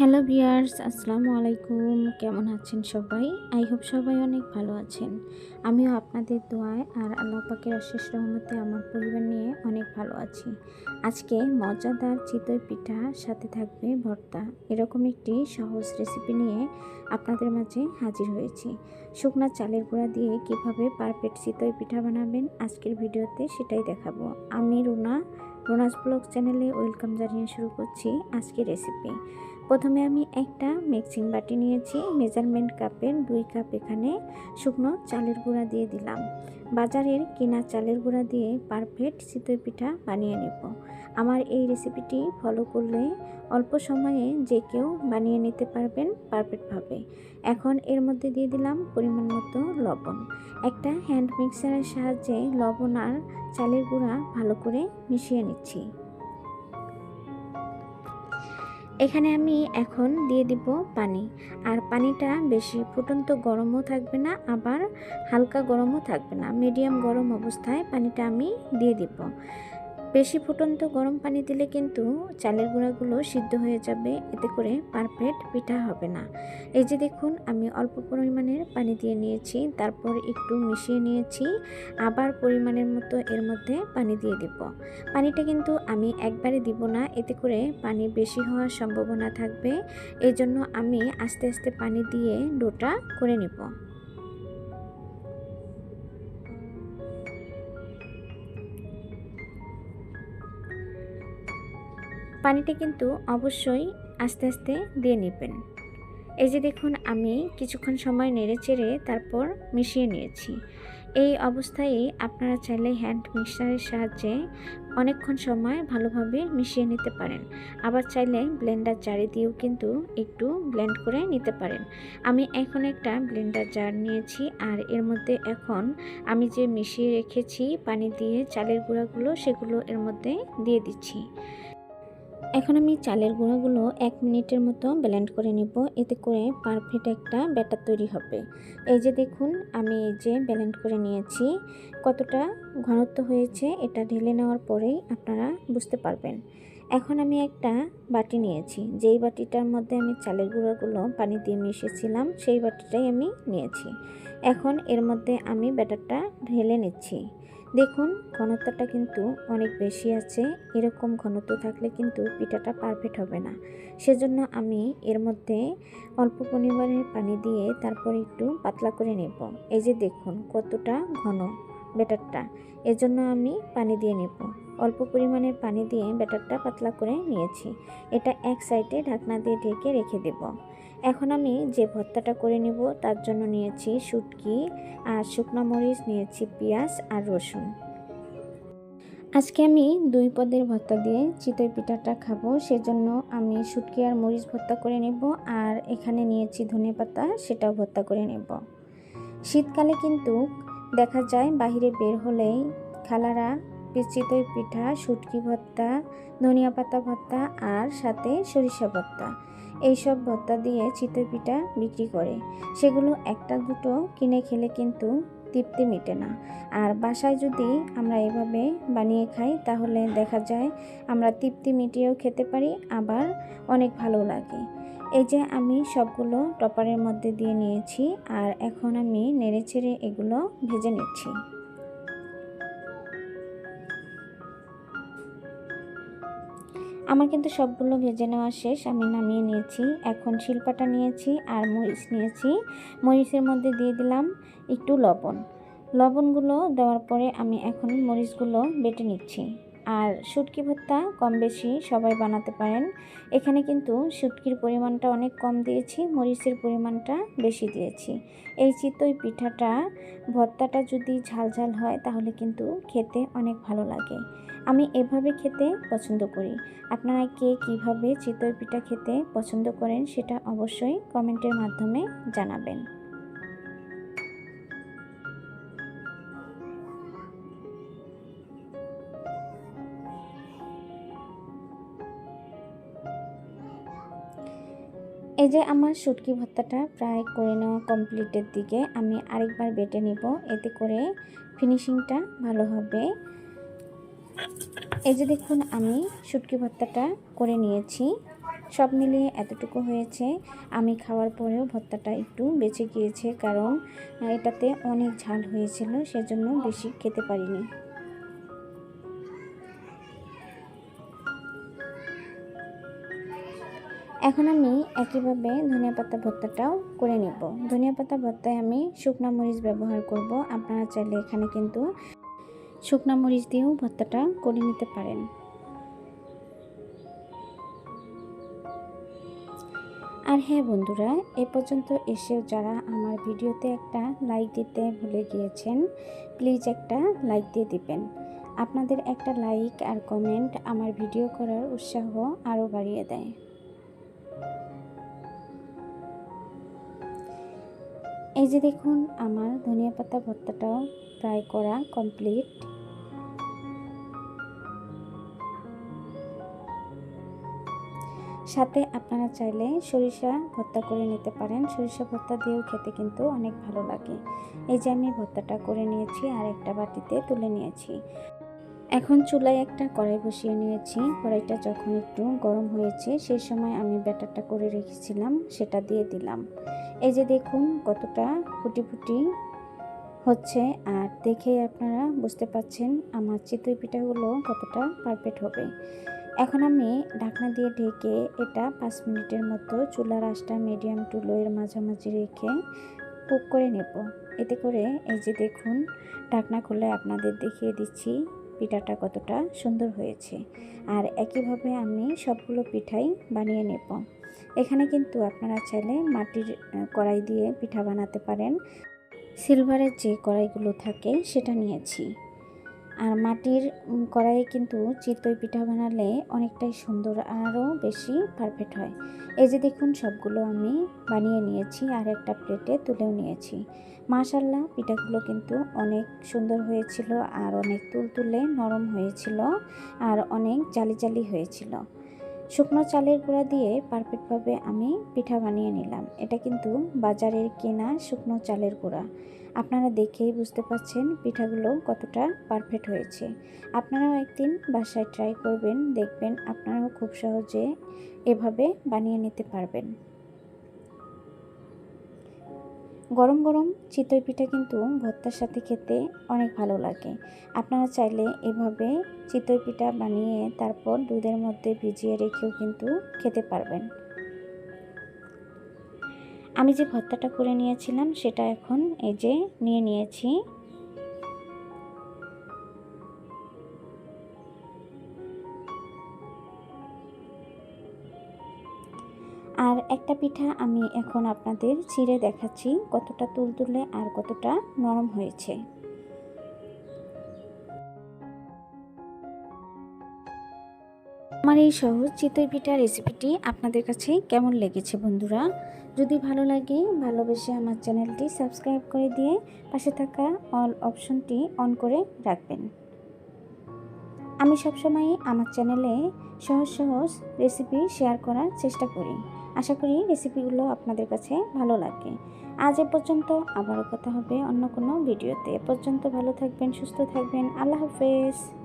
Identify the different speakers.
Speaker 1: Hello বিয়ার্স আসসালামু আলাইকুম। কেমন আছেন সবাই? আই হোপ সবাই অনেক ভালো আছেন। আমিও আপনাদের দোয়ায় আর আল্লাহ পাকের অশেষ রহমতে আমার পরিবার নিয়ে অনেক ভালো আছি। আজকে মজাদার চিতই পিঠা, সাথে থাকবে ভর্তা। এরকম একটি সহজ রেসিপি নিয়ে আপনাদের মাঝে হাজির হয়েছি। শুকনা চালের গুঁড়া দিয়ে কীভাবে পারফেক্ট চিতই পিঠা বানাবেন আজকের ভিডিওতে সেটাই দেখাবো। আমি রুনা, রোনাস ব্লগ চ্যানেলে ওয়েলকাম জানিয়ে শুরু করছি আজকের রেসিপি প্রথমে আমি একটা মিক্সিং বাটি নিয়েছি, মেজারমেন্ট কাপের দুই কাপ এখানে শুকনো চালের গুঁড়া দিয়ে দিলাম। বাজারের কেনা চালের গুঁড়া দিয়ে পারফেক্ট চিতই পিঠা বানিয়ে নেব। আমার এই রেসিপিটি ফলো করলে অল্প সময়ে যে কেউ বানিয়ে নিতে পারবেন পারফেক্টভাবে। এখন এর মধ্যে দিয়ে দিলাম পরিমাণ মতো লবণ। একটা হ্যান্ড মিক্সারের সাহায্যে লবণ আর চালের গুঁড়া ভালো করে মিশিয়ে নিচ্ছি। এখানে আমি এখন দিয়ে দিব পানি। আর পানিটা বেশি ফুটন্ত গরমও থাকবে না, আবার হালকা গরমও থাকবে না। মিডিয়াম গরম অবস্থায় পানিটা আমি দিয়ে দিব। বেশি ফুটন্ত গরম পানি দিলে কিন্তু চালের গুঁড়াগুলো সিদ্ধ হয়ে যাবে, এতে করে পারফেক্ট পিঠা হবে না। এই যে দেখুন, আমি অল্প পরিমাণের পানি দিয়ে নিয়েছি, তারপর একটু মিশিয়ে নিয়েছি, আবার পরিমাণের মতো এর মধ্যে পানি দিয়ে দিব। পানিটা কিন্তু আমি একবারে দিব না, এতে করে পানি বেশি হওয়ার সম্ভাবনা থাকবে এই জন্য আমি আস্তে আস্তে পানি দিয়ে ডোটা করে নিব। পানিটা কিন্তু অবশ্যই আস্তে আস্তে দিয়ে নেবেন। এই যে দেখুন, আমি কিছুক্ষণ সময় নেড়ে চেড়ে তারপর মিশিয়ে নিয়েছি। এই অবস্থায় আপনারা চাইলে হ্যান্ড মিক্সারের সাহায্যে অনেকক্ষণ সময় ভালোভাবে মিশিয়ে নিতে পারেন। আবার চাইলে ব্লেন্ডার জারে দিয়েও কিন্তু একটু ব্লেন্ড করে নিতে পারেন। আমি এখন একটা ব্লেন্ডার জার নিয়েছি আর এর মধ্যে এখন আমি যে মিশিয়ে রেখেছি পানি দিয়ে চালের গুঁড়াগুলো সেগুলো এর মধ্যে দিয়ে দিচ্ছি। এখন আমি চালের গুঁড়োগুলো এক মিনিটের মতো ব্লেন্ড করে নিব। এতে করে পারফেক্ট একটা ব্যাটার তৈরি হবে। এই যে দেখুন, আমি এই যে ব্লেন্ড করে নিয়েছি। কতটা ঘনত্ব হয়েছে এটা ঢেলে নেওয়ার পরেই আপনারা বুঝতে পারবেন। এখন আমি একটা বাটি নিয়েছি। যেই বাটিটার মধ্যে আমি চালের গুঁড়োগুলো পানি দিয়ে মিশিয়েছিলাম, সেই বাটিটাই আমি নিয়েছি। এখন এর মধ্যে আমি ব্যাটারটা ঢেলে নিচ্ছি। দেখুন, ঘনত্বটা কিন্তু অনেক বেশি আছে। এরকম ঘনত্ব থাকলে কিন্তু পিঠাটা পারফেক্ট হবে না। সেজন্য আমি এর মধ্যে অল্প পরিমাণের পানি দিয়ে তারপর একটু পাতলা করে নেব। এই যে দেখুন, কতটা ঘন ব্যাটারটা। এজন্য আমি পানি দিয়ে নেব। অল্প পরিমাণের পানি দিয়ে ব্যাটারটা পাতলা করে নিয়েছি। এটা এক সাইডে ঢাকনা দিয়ে ঢেকে রেখে দেব। এখন আমি যে ভর্তাটা করে নিব, তার জন্য নিয়েছি শুটকি আর শুকনো মরিচ, নিয়েছি পেঁয়াজ আর রসুন। আজকে আমি দুই পদের ভর্তা দিয়ে চিতই পিঠাটা খাব, সেজন্য আমি শুটকি আর মরিচ ভর্তা করে নেব আর এখানে নিয়েছি ধনে পাতা, সেটাও ভর্তা করে নেব। শীতকালে কিন্তু দেখা যায় বাহিরে বের হলেই খালারা চিতই পিঠা, শুটকি ভর্তা, ধনিয়া পাতা ভর্তা আর সাথে সরিষা ভর্তা। এইসব ভর্তা দিয়ে চিতই পিঠা বিক্রি করে। সেগুলো একটা দুটো কিনে খেলে কিন্তু তৃপ্তি মেটে না। আর বাসায় যদি আমরা এভাবে বানিয়ে খাই, তাহলে দেখা যায় আমরা তৃপ্তি মিটিয়েও খেতে পারি, আবার অনেক ভালো লাগে। এই যে আমি সবগুলো টপারের মধ্যে দিয়ে নিয়েছি, আর এখন আমি নেড়ে ছেড়ে এগুলো ভেজে নিচ্ছি। আমার কিন্তু সবগুলো ভেজে নেওয়া শেষ। আমি নামিয়ে নিয়েছি। এখন শিল্পাটা নিয়েছি আর মরিচ নিয়েছি। মরিচের মধ্যে দিয়ে দিলাম একটু লবণ। লবণগুলো দেওয়ার পরে আমি এখন মরিচগুলো বেটে নিচ্ছি। আর শুটকি ভর্তা কম বেশি সবাই বানাতে পারেন। এখানে কিন্তু শুটকির পরিমাণটা অনেক কম দিয়েছি, মরিচের পরিমাণটা বেশি দিয়েছি। এই চিতই পিঠাটা, ভর্তাটা যদি ঝাল ঝাল হয় তাহলে কিন্তু খেতে অনেক ভালো লাগে। আমি এভাবে খেতে পছন্দ করি। আপনারা কে কীভাবে চিতই পিঠা খেতে পছন্দ করেন সেটা অবশ্যই কমেন্টের মাধ্যমে জানাবেন। এই যে আমার শুটকি ভর্তাটা প্রায় করে নেওয়া কমপ্লিটের দিকে আমি আরেকবার বেটে নিব। এতে করে ফিনিশিংটা ভালো হবে। এই যে দেখুন, আমি শুটকি ভর্তাটা করে নিয়েছি। সব মিলিয়ে এতটুকু হয়েছে। আমি খাওয়ার পরেও ভর্তাটা একটু বেঁচে গিয়েছে, কারণ এটাতে অনেক ঝাল হয়েছিল, সেজন্য বেশি খেতে পারিনি। এখন আমি একইভাবে ধনিয়া পাতা ভর্তাটাও করে নেব। ধনিয়া পাতা ভর্তায় আমি শুকনা মরিচ ব্যবহার করব। আপনারা চাইলে এখানে কিন্তু শুকনা মরিচ দিয়েও ভর্তাটা করে নিতে পারেন। আর হ্যাঁ বন্ধুরা, এ পর্যন্ত এসেও যারা আমার ভিডিওতে একটা লাইক দিতে ভুলে গিয়েছেন প্লিজ একটা লাইক দিয়ে দিবেন। আপনাদের একটা লাইক আর কমেন্ট আমার ভিডিও করার উৎসাহ আরও বাড়িয়ে দেয়। এই যে দেখুন, আমার ধনিয়া পাতা ভর্তাটাও ফ্রাই করা কমপ্লিট সাথে আপনারা চাইলে সরিষা ভর্তা করে নিতে পারেন। সরিষা ভর্তা দিয়েও খেতে কিন্তু অনেক ভালো লাগে। এই যে আমি ভর্তাটা করে নিয়েছি আর একটা বাটিতে তুলে নিয়েছি। এখন চুলায় একটা কড়াই বসিয়ে নিয়েছি। কড়াইটা যখন একটু গরম হয়েছে সেই সময় আমি ব্যাটারটা করে রেখেছিলাম, সেটা দিয়ে দিলাম। এই যে দেখুন কতটা ফুটি ফুটি হচ্ছে, আর দেখে আপনারা বুঝতে পাচ্ছেন আমার চিতই পিঠাগুলো কতটা পারফেক্ট হবে। এখন আমি ঢাকনা দিয়ে ঢেকে এটা পাঁচ মিনিটের মতো চুলার আঁচটা মিডিয়াম টু লোয়ের মাঝামাঝি রেখে কুক করে নেব। এতে করে এই যে দেখুন ঢাকনা খুলে আপনাদের দেখিয়ে দিচ্ছি। পিঠাটা কতটা সুন্দর হয়েছে। আর একইভাবে আমি সবগুলো পিঠাই বানিয়ে নেব। এখানে কিন্তু আপনারা চাইলে মাটির কড়াই দিয়ে পিঠা বানাতে পারেন। সিলভারের যে কড়াইগুলো থাকে সেটা নিয়েছি। আর মাটির কড়াইয়ে কিন্তু চিতই পিঠা বানালে অনেকটাই সুন্দর আরও বেশি পারফেক্ট হয়। এই যে দেখুন, সবগুলো আমি বানিয়ে নিয়েছি আর একটা প্লেটে তুলেও নিয়েছি। মাশাল্লাহ পিঠাগুলো কিন্তু অনেক সুন্দর হয়েছিল আর অনেক তুলতুলে নরম হয়েছিল আর অনেক জালি জালি হয়েছিল। শুকনো চালের গুঁড়া দিয়ে পারফেক্টভাবে আমি পিঠা বানিয়ে নিলাম। এটা কিন্তু বাজারের কেনা শুকনো চালের গুঁড়া। আপনারা দেখেই বুঝতে পাচ্ছেন পিঠাগুলো কতটা পারফেক্ট হয়েছে। আপনারাও একদিন বাসায় ট্রাই করবেন, দেখবেন আপনারাও খুব সহজে এভাবে বানিয়ে নিতে পারবেন। গরম গরম চিতই পিঠা কিন্তু ভর্তার সাথে খেতে অনেক ভালো লাগে। আপনারা চাইলে এভাবে চিতই পিঠা বানিয়ে তারপর দুধের মধ্যে ভিজিয়ে রেখেও কিন্তু খেতে পারবেন। আমি যে ভর্তাটা করে নিয়েছিলাম সেটা এখন এই যে নিয়ে নিয়েছি। আর একটা পিঠা আমি এখন আপনাদের ছিঁড়ে দেখাচ্ছি কতটা তুলতুলে আর কতটা নরম হয়েছে। আমার এই সহজ চিতই পিঠা রেসিপিটি আপনাদের কাছে কেমন লেগেছে বন্ধুরা? যদি ভালো লাগে, ভালোবেসে আমার চ্যানেলটি সাবস্ক্রাইব করে দিয়ে পাশে থাকা অল অপশনটি অন করে রাখবেন। আমি সবসময় আমার চ্যানেলে সহজ সহজ রেসিপি শেয়ার করার চেষ্টা করি। আশা করি রেসিপিগুলো আপনাদের কাছে ভালো লাগে। আজ এ পর্যন্ত আবারও কথা হবে অন্য কোনো ভিডিওতে। এ পর্যন্ত ভালো থাকবেন, সুস্থ থাকবেন। আল্লাহ হাফেজ।